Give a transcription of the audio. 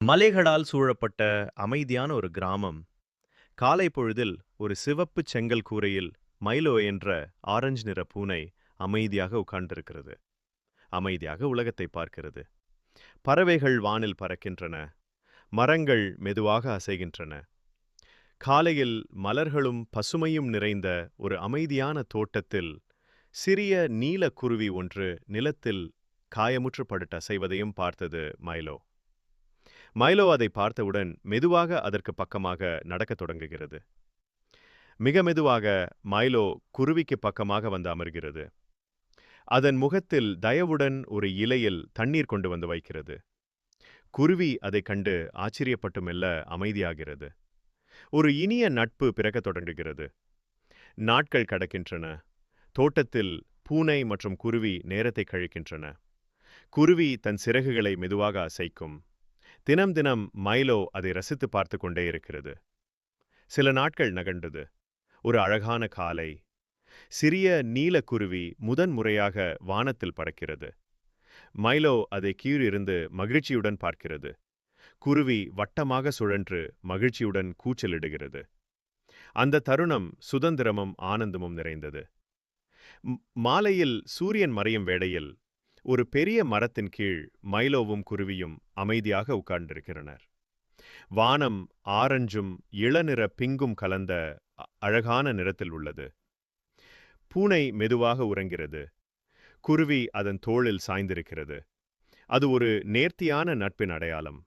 மலைகளால் சூழப்பட்ட அமைதியான ஒரு கிராமம். காலை பொழுதில் ஒரு சிவப்பு செங்கல் கூரையில் மைலோ என்ற ஆரஞ்சு நிற பூனை அமைதியாக உட்கார்ந்திருக்கிறது. அமைதியாக உலகத்தை பார்க்கிறது. பறவைகள் வானில் பறக்கின்றன. மரங்கள் மெதுவாக அசைகின்றன. காலையில் மலர்களும் பசுமையும் நிறைந்த ஒரு அமைதியான தோட்டத்தில் சிறிய நீலக்குருவி ஒன்று நிலத்தில் காயமுற்று படுட்டு அசைவதையும் பார்த்தது மைலோ மைலோ அதை பார்த்தவுடன் மெதுவாக அதற்கு பக்கமாக நடக்கத் தொடங்குகிறது. மிக மெதுவாக மைலோ குருவிக்கு பக்கமாக வந்து அமர்கிறது. அதன் முகத்தில் தயவுடன் ஒரு இலையில் தண்ணீர் கொண்டு வந்து வைக்கிறது. குருவி அதைக் கண்டு ஆச்சரியப்பட்டு மெல்ல அமைதியாகிறது. ஒரு இனிய நட்பு பிறக்கத் தொடங்குகிறது. நாட்கள் கடக்கின்றன. தோட்டத்தில் பூனை மற்றும் குருவி நேரத்தை கழிக்கின்றன. குருவி தன் சிறகுகளை மெதுவாக அசைக்கும். தினம் தினம் மைலோ அதை ரசித்து பார்த்து கொண்டே இருக்கிறது. சில நாட்கள் நகண்டது ஒரு அழகான காலை சிறிய நீலக்குருவி முதன் முறையாக வானத்தில் பறக்கிறது. மைலோ அதை கீழிருந்து மகிழ்ச்சியுடன் பார்க்கிறது. குருவி வட்டமாக சுழன்று மகிழ்ச்சியுடன் கூச்சலிடுகிறது. அந்த தருணம் சுதந்திரமும் ஆனந்தமும் நிறைந்தது. மாலையில் சூரியன் மறையும் வேடையில் ஒரு பெரிய மரத்தின் கீழ் மைலோவும் குருவியும் அமைதியாக உட்கார்ந்திருக்கிறனர். வானம் ஆரஞ்சும் இளநிற பிங்கும் கலந்த அழகான நிறத்தில் உள்ளது. பூனை மெதுவாக உறங்கிறது. குருவி அதன் தோளில் சாய்ந்திருக்கிறது. அது ஒரு நேர்த்தியான நட்பின் அடையாளம்.